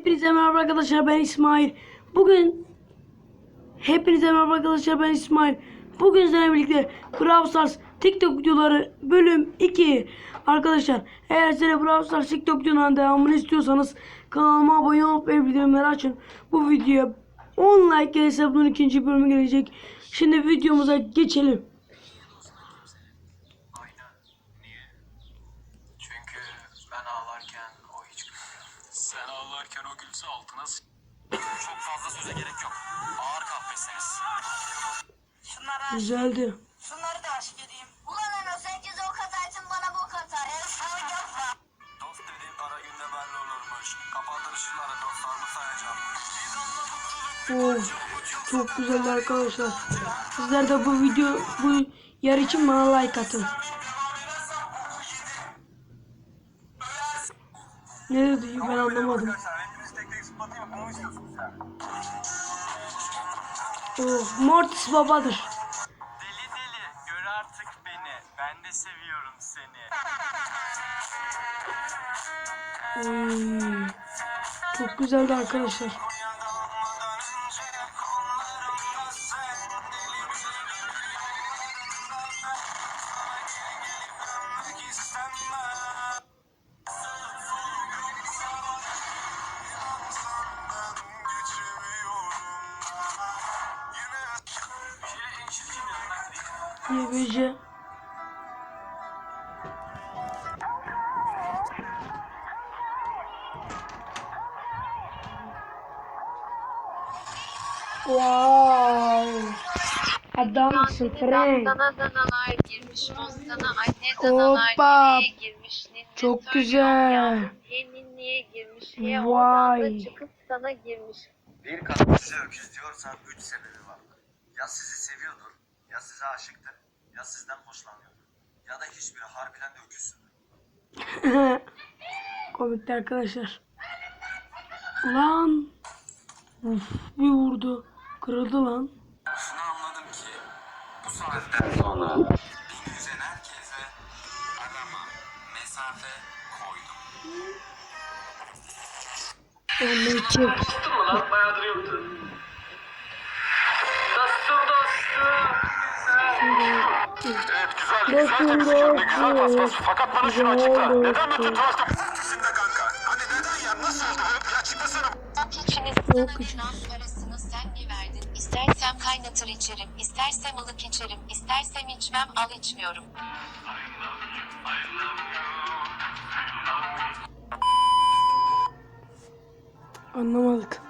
Hepinize merhaba arkadaşlar ben İsmail. Bugün Hepinize merhaba arkadaşlar ben İsmail. Bugün sizlerle birlikte Brawl Stars TikTok videoları bölüm 2. Arkadaşlar eğer size Brawl Stars TikTok videolarının devamını istiyorsanız kanalıma abone olup bildirimleri açın. Bu videoya 10 like gelirse bunun ikinci bölümü gelecek. Şimdi videomuza geçelim. Aynen. Niye? Çünkü ben ağlarken o hiç gülmüyor. Sen ağlarken o gülse altına Çok fazla söze gerek yok. Ağır kahvesiniz. Şunlara, Güzeldi. şunları da aşk edeyim. Ulan ana sen kez o katarsın bana bu katar. El sana yapma. Dost dediğin ara günde belli olurmuş. Kapattım şunları dostlarımı sayacağım. Oh, çok güzeldi arkadaşlar. Sizler de bu video bu yer için bana like atın. Ne dedi ben anlamadım. Hepiniz Bunu istiyorsunuz sen? Oh, Mortis babadır. Deli deli gör artık beni. Ben de seviyorum seni. Oy, çok güzeldi arkadaşlar. YBC. Wow. Adamsın Frank. Dana danalar girmiş, Montana anne danalar Hoppa. nereye girmiş, ninni Çok güzel. girmiş, Vay. oradan da çıkıp sana girmiş. Bir kadın size öküz diyorsa üç sebebi var. Ya sizi seviyordur, ya size aşıktır, ya sizden hoşlanıyordur. Ya da hiçbiri harbiden de öküzsündür. Komikti arkadaşlar. Lan. Uf, bir vurdu. Kırıldı lan. Şunu anladım ki bu saatten sonra beni üzen herkese arama, mesafe koydum. Onu çek. Mu lan? Bayağıdır yoktun. Evet güzel, güzel temizlik güzel paspas. Fakat bana şunu açıkla. Neden bütün tuvalet Kesinlikle kanka. Hani neden ya? Nasıl oldu bu? Ya açıklasana. İçiniz sana verilen parasını sen mi verdin? İstersem kaynatır içerim, istersem ılık içerim, istersem içmem al içmiyorum. Anlamadık.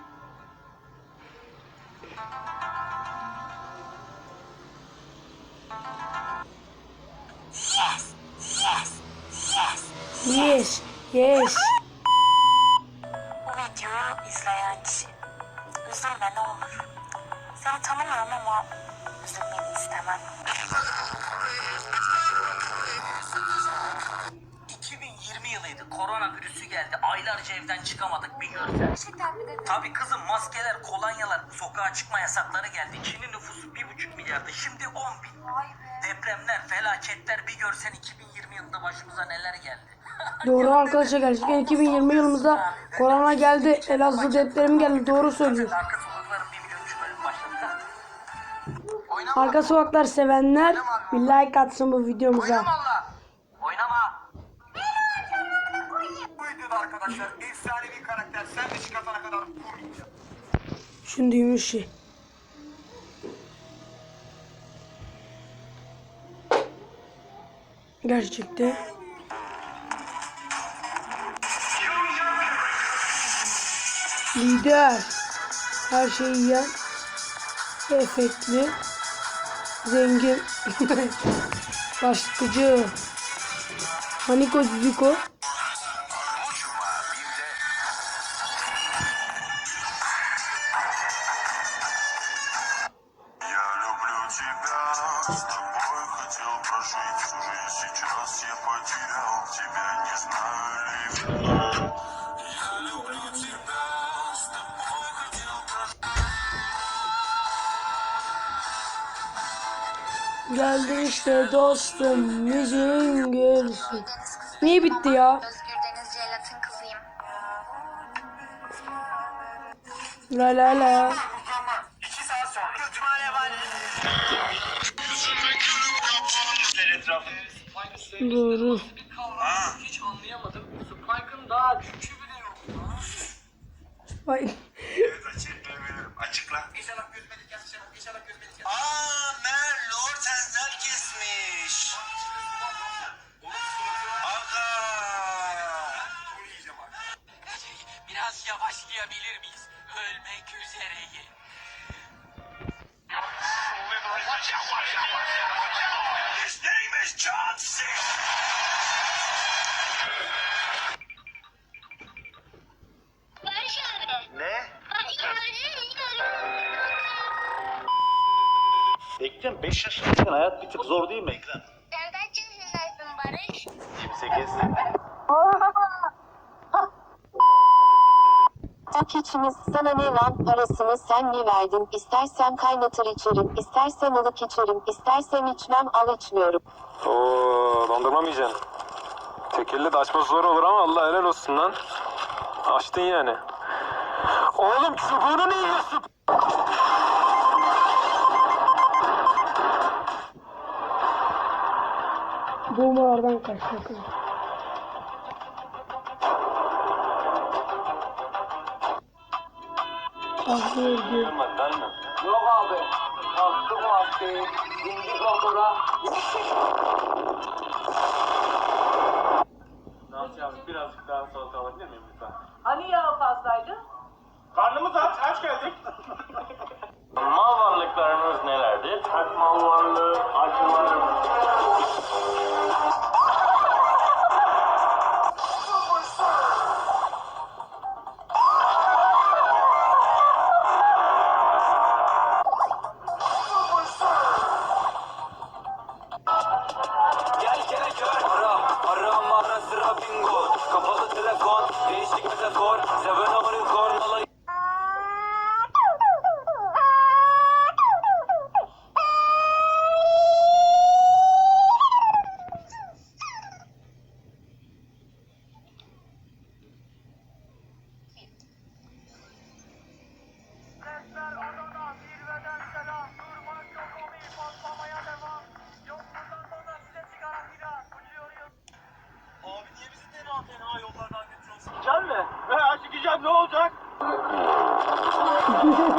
Üzülmeni istemem. 2020 yılıydı. Korona virüsü geldi. Aylarca evden çıkamadık bir görsen. Tabii kızım maskeler, kolonyalar, sokağa çıkma yasakları geldi. Çin'in nüfusu bir buçuk milyardı. Şimdi 10 bin. Depremler, felaketler bir görsen 2020 yılında başımıza neler geldi. Doğru arkadaşlar gerçekten 2020 yılımızda korona geldi. Elazığ depremi geldi. Doğru söylüyor. Arka sokaklar sevenler bir like atsın bu videomuza. Oynama. Videoda arkadaşlar efsanevi karakter sen de çıkartana kadar vurmayacağım. Düşündüğümüz şey. Gerçekte. Lider. Her şeyi yiyen. Efektli. Zengin. Başlıkıcı. Haniko Zuzuko. Geldi işte dostum. Yüzün gülsün. Niye bitti ya? La la la. Doğru. Hiç anlayamadım. Spike'ın daha gücü bile yok. Vay. Hayat bir tık zor değil mi Ekrem? Sen kaç yaşındaysın Barış? 28. Tak içimiz sana ne lan parasını sen mi verdin? İstersem kaynatır içerim, istersem ılık içerim, istersem içmem al içmiyorum. Oo, dondurma mı yiyeceksin? Tekelle de açması zor olur ama Allah helal olsun lan. Açtın yani. Oğlum çubuğunu niye yiyorsun? Bombalardan kaçmak. Fazla öldü. Yok abi. Kalktım vakti. İndik motora. Ne yapacağız? Birazcık daha salata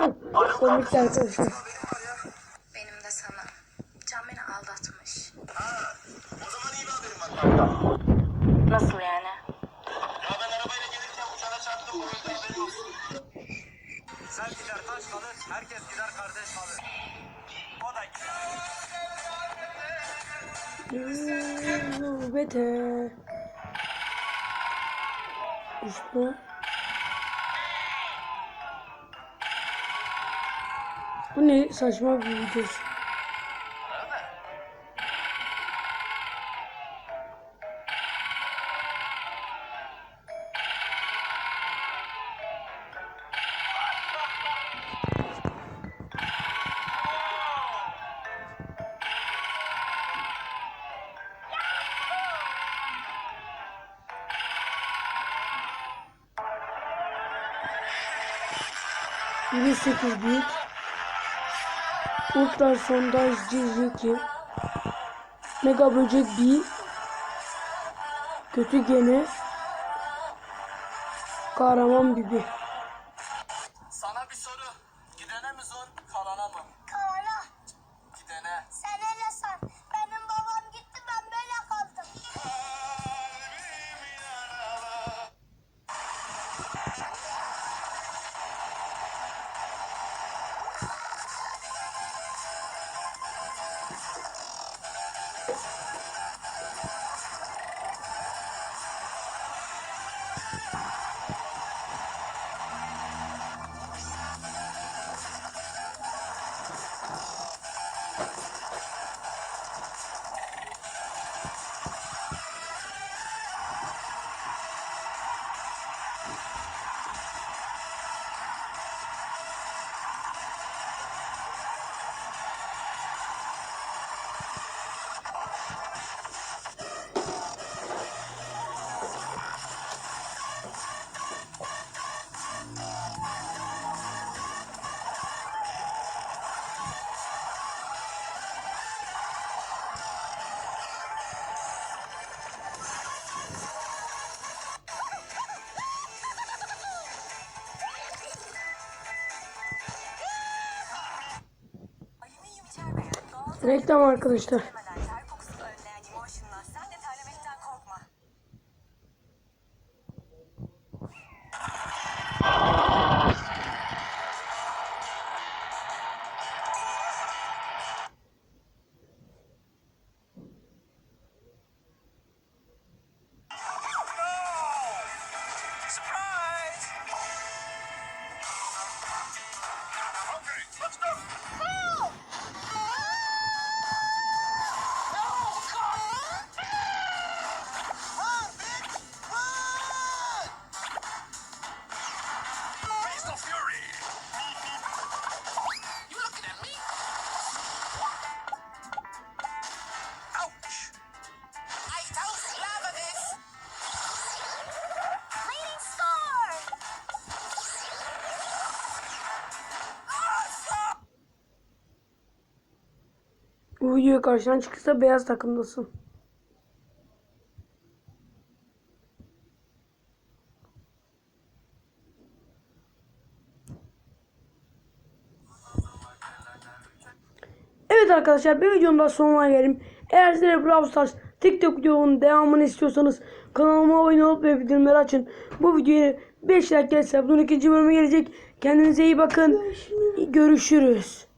Komik arkadaşlar. Benim de sana. Can beni aldatmış. O zaman iyi bir haberim var kanka. Nasıl yani? Ya ben arabayla gelirken uçana çarptım. Bu yüzden haberin olsun. Sen gider taş kalır, herkes gider kardeş kalır. O da gider. Nöbete. İşte. Bu ne saçma bir videosu. Yürü 8 büyük. Ultra sondajcı 2. Mega böcek 1. Kötü gene. Kahraman bibi. Reklam arkadaşlar. Bu videoya karşıdan çıkırsa beyaz takımdasın. Evet arkadaşlar bir videonun daha sonuna geldim. Eğer size Brawl Stars TikTok videonun devamını istiyorsanız kanalıma abone olup ve bildirimleri açın. Bu videoya 5 like gelirse bunun ikinci bölümü gelecek. Kendinize iyi bakın. Görüşürüz.